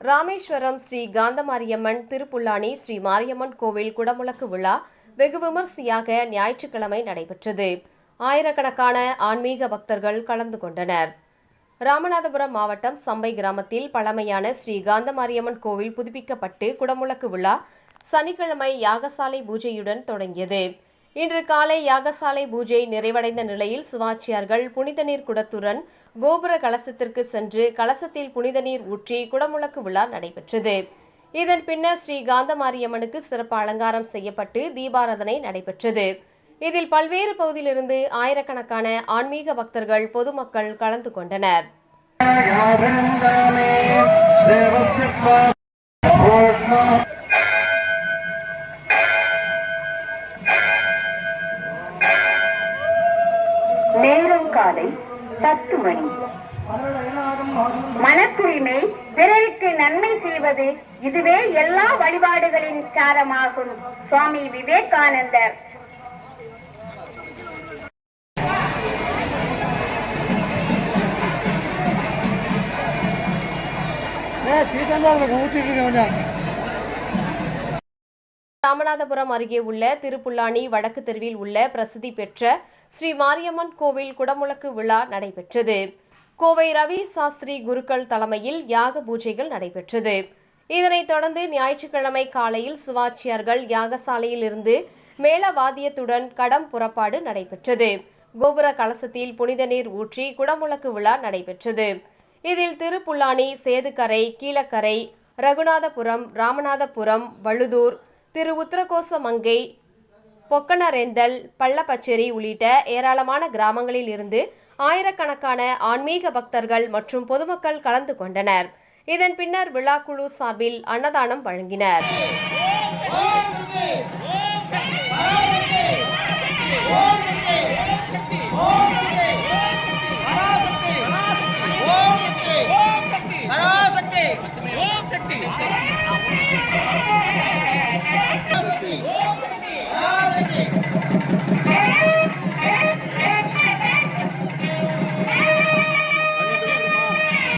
ராமேஸ்வரம் ஸ்ரீ காந்தமாரியம்மன் திருப்புல்லானி ஸ்ரீ மாரியம்மன் கோவில் குடமுழக்கு விழா வெகு விமர்சையாக ஞாயிற்றுக்கிழமை நடைபெற்றது. ஆயிரக்கணக்கான ஆன்மீக பக்தர்கள் கலந்து கொண்டனர். ராமநாதபுரம் மாவட்டம் சம்பை கிராமத்தில் பழமையான ஸ்ரீ காந்தமாரியம்மன் கோவில் புதுப்பிக்கப்பட்டு குடமுழக்கு விழா சனிக்கிழமை யாகசாலை பூஜையுடன் தொடங்கியது. இன்று காலை யாகசாலை பூஜை நிறைவடைந்த நிலையில் சிவாச்சியார்கள் புனித நீர் குடத்துடன் கோபுர கலசத்திற்கு சென்று கலசத்தில் புனித நீர் ஊற்றி குடமுழக்கு விழா நடைபெற்றது. இதன் பின்னர் ஸ்ரீ காந்தமாரியம்மனுக்கு சிறப்பு அலங்காரம் செய்யப்பட்டு தீபாராதனை நடைபெற்றது. இதில் பல்வேறு பகுதியிலிருந்து ஆயிரக்கணக்கான ஆன்மீக பக்தர்கள் பொதுமக்கள் கலந்து கொண்டனர். காலை பத்து மணி மன தூய்மை பிறருக்கு நன்மை செய்வது இதுவே எல்லா வழிபாடுகளின் சாரமாகும். சுவாமி விவேகானந்தர். ஏ தீட்டந்தாள் ஊத்திட்டு இருக்கேன் கொஞ்சம். ராமநாதபுரம் அருகே உள்ள திருப்புல்லானி வடக்கு தெருவில் உள்ள பிரசித்தி பெற்ற ஸ்ரீ மாரியம்மன் கோவில் குடமுழக்கு விழா நடைபெற்றது. கோவை ரவி சாஸ்திரி குருக்கள் தலைமையில் யாக பூஜைகள் நடைபெற்றது. இதனைத் தொடர்ந்து ஞாயிற்றுக்கிழமை காலையில் சிவாச்சியார்கள் யாகசாலையில் இருந்து மேளவாத்தியத்துடன் கடம் புறப்பாடு நடைபெற்றது. கோபுர கலசத்தில் புனித நீர் ஊற்றி குடமுழக்கு விழா நடைபெற்றது. இதில் திருப்புல்லானி சேதுக்கரை கீழக்கரை ரகுநாதபுரம் ராமநாதபுரம் வழுதூர் திரு உத்தரகோசமங்கை பொக்கனரெந்தல் பள்ளப்பச்சேரி உள்ளிட்ட ஏராளமான கிராமங்களில் இருந்து ஆயிரக்கணக்கான ஆன்மீக பக்தர்கள் மற்றும் பொதுமக்கள் கலந்து கொண்டனர். இதன் பின்னர் விழாக்குழு சார்பில் அன்னதானம் வழங்கினர்.